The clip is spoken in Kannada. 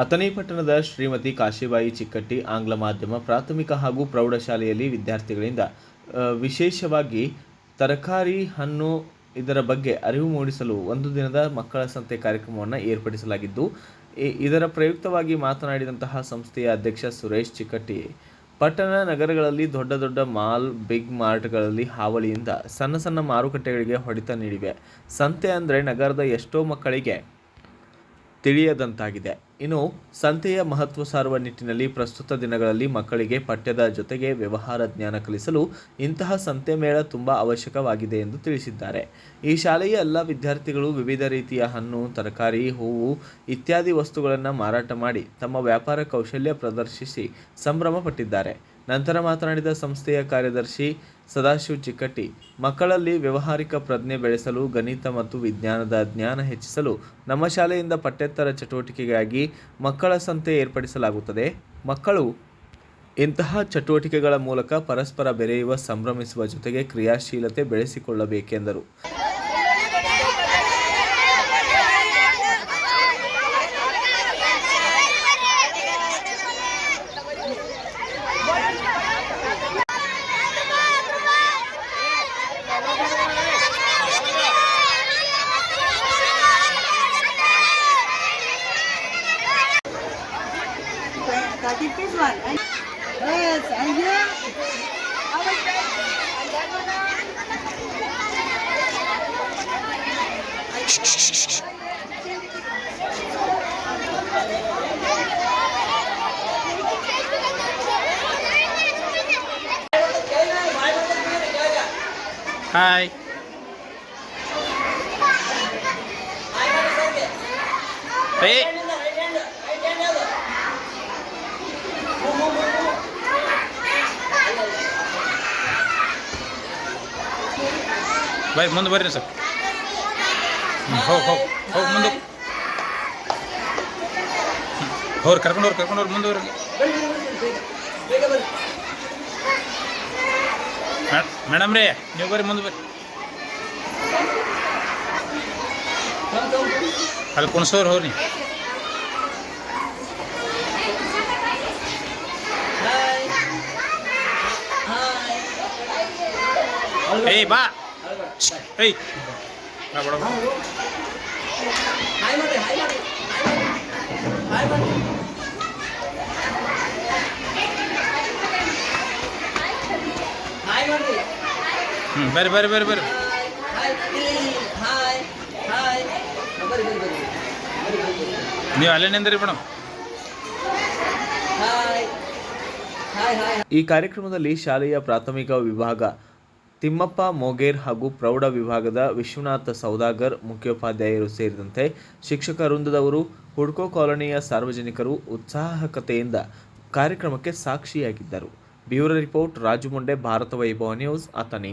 ಅಥಣಿ ಪಟ್ಟಣದ ಶ್ರೀಮತಿ ಕಾಶಿಬಾಯಿ ಚಿಕ್ಕಟ್ಟಿ ಆಂಗ್ಲ ಮಾಧ್ಯಮ, ಪ್ರಾಥಮಿಕ ಹಾಗೂ ಪ್ರೌಢಶಾಲೆಯಲ್ಲಿ ವಿದ್ಯಾರ್ಥಿಗಳಿಂದ ವಿಶೇಷವಾಗಿ ತರಕಾರಿ ಹಣ್ಣು ಇದರ ಬಗ್ಗೆ ಅರಿವು ಮೂಡಿಸಲು ಒಂದು ದಿನದ ಮಕ್ಕಳ ಸಂತೆ ಕಾರ್ಯಕ್ರಮವನ್ನು ಏರ್ಪಡಿಸಲಾಗಿದ್ದು ಇದರ ಪ್ರಯುಕ್ತವಾಗಿ ಮಾತನಾಡಿದಂತಹ ಸಂಸ್ಥೆಯ ಅಧ್ಯಕ್ಷ ಸುರೇಶ್ ಚಿಕ್ಕಟ್ಟಿ, ಪಟ್ಟಣ ನಗರಗಳಲ್ಲಿ ದೊಡ್ಡ ದೊಡ್ಡ ಮಾಲ್, ಬಿಗ್ ಮಾರ್ಟ್ಗಳಲ್ಲಿ ಹಾವಳಿಯಿಂದ ಸಣ್ಣ ಸಣ್ಣ ಮಾರುಕಟ್ಟೆಗಳಿಗೆ ಹೊಡೆತ ನೀಡಿವೆ. ಸಂತೆ ಅಂದರೆ ನಗರದ ಎಷ್ಟೋ ಮಕ್ಕಳಿಗೆ ತಿಳಿಯದಂತಾಗಿದೆ. ಇನ್ನು ಸಂತೆಯ ಮಹತ್ವ ಸಾರುವ ನಿಟ್ಟಿನಲ್ಲಿ ಪ್ರಸ್ತುತ ದಿನಗಳಲ್ಲಿ ಮಕ್ಕಳಿಗೆ ಪಠ್ಯದ ಜೊತೆಗೆ ವ್ಯವಹಾರ ಜ್ಞಾನ ಕಲಿಸಲು ಇಂತಹ ಸಂತೆ ಮೇಳ ತುಂಬ ಅವಶ್ಯಕವಾಗಿದೆ ಎಂದು ತಿಳಿಸಿದ್ದಾರೆ. ಈ ಶಾಲೆಯ ಎಲ್ಲ ವಿದ್ಯಾರ್ಥಿಗಳು ವಿವಿಧ ರೀತಿಯ ಹಣ್ಣು, ತರಕಾರಿ, ಹೂವು ಇತ್ಯಾದಿ ವಸ್ತುಗಳನ್ನು ಮಾರಾಟ ಮಾಡಿ ತಮ್ಮ ವ್ಯಾಪಾರ ಕೌಶಲ್ಯ ಪ್ರದರ್ಶಿಸಿ ಸಂಭ್ರಮ ಪಟ್ಟಿದ್ದಾರೆ. ನಂತರ ಮಾತನಾಡಿದ ಸಂಸ್ಥೆಯ ಕಾರ್ಯದರ್ಶಿ ಸದಾಶಿವ್ ಚಿಕ್ಕಟ್ಟಿ, ಮಕ್ಕಳಲ್ಲಿ ವ್ಯವಹಾರಿಕ ಪ್ರಜ್ಞೆ ಬೆಳೆಸಲು, ಗಣಿತ ಮತ್ತು ವಿಜ್ಞಾನದ ಜ್ಞಾನ ಹೆಚ್ಚಿಸಲು ನಮ್ಮ ಶಾಲೆಯಿಂದ ಪಠ್ಯೇತರ ಚಟುವಟಿಕೆಗಾಗಿ ಮಕ್ಕಳ ಸಂತೆ ಏರ್ಪಡಿಸಲಾಗುತ್ತದೆ. ಮಕ್ಕಳು ಇಂತಹ ಚಟುವಟಿಕೆಗಳ ಮೂಲಕ ಪರಸ್ಪರ ಬೆರೆಯುವ, ಸಂಭ್ರಮಿಸುವ ಜೊತೆಗೆ ಕ್ರಿಯಾಶೀಲತೆ ಬೆಳೆಸಿಕೊಳ್ಳಬೇಕೆಂದರು. ಹಾಯ್ ಏ ಬೈ ಮುಂದೆ ಬರ್ರಿ ಸರ್ ಹೋಗಿ ಹೋಗಿ ಹೋಗಿ ಮುಂದೆ. ಹೋಗ್ರಿ ಕರ್ಕೊಂಡು ಹೋಗ್ರಿ ಕರ್ಕೊಂಡು ಹೋಗ್ರಿ ಮುಂದೆ ಹೋಗ್ರಿ ಮೇಡಮ್ ರೀ ನೀವು ಬರ್ರಿ ಮುಂದೆ ಬರ್ರಿ. ಅಲ್ಲಿ ಕುಣಸೋರು ಹೋಗ್ರಿ ಏಯ್ ಬಾ. ಏಯ್. ಬಾ ಬಡ ಬಾ. Hi, Mother. Hi, Mother. Hi, Mother. Hi, Mother. ಹ್ಞೂ ಬರ್ರಿ ಬರ್ರಿ ಬರ್ರಿ ಬರ್ರಿ Hi, please. Hi. Hi. Very, very, very. Very, very, very. ನೀವು ಅಲ್ಲೇ ನಿಂದ್ರಿ ಮೇಡಮ್ Hi. Hi, hi. ಈ ಕಾರ್ಯಕ್ರಮದಲ್ಲಿ ಶಾಲೆಯ ಪ್ರಾಥಮಿಕ ವಿಭಾಗ ತಿಮ್ಮಪ್ಪ, ಮೊಗೇರ್ ಹಾಗೂ ಪ್ರೌಢ ವಿಭಾಗದ ವಿಶ್ವನಾಥ ಸೌದಾಗರ್ ಮುಖ್ಯೋಪಾಧ್ಯಾಯರು ಸೇರಿದಂತೆ ಶಿಕ್ಷಕ ವೃಂದದವರು, ಹುಡ್ಕೋ ಕಾಲೋನಿಯ ಸಾರ್ವಜನಿಕರು ಉತ್ಸಾಹಕತೆಯಿಂದ ಕಾರ್ಯಕ್ರಮಕ್ಕೆ ಸಾಕ್ಷಿಯಾಗಿದ್ದರು. Bureau report, Raju Munde, Bharata Vaibhava news, Athani.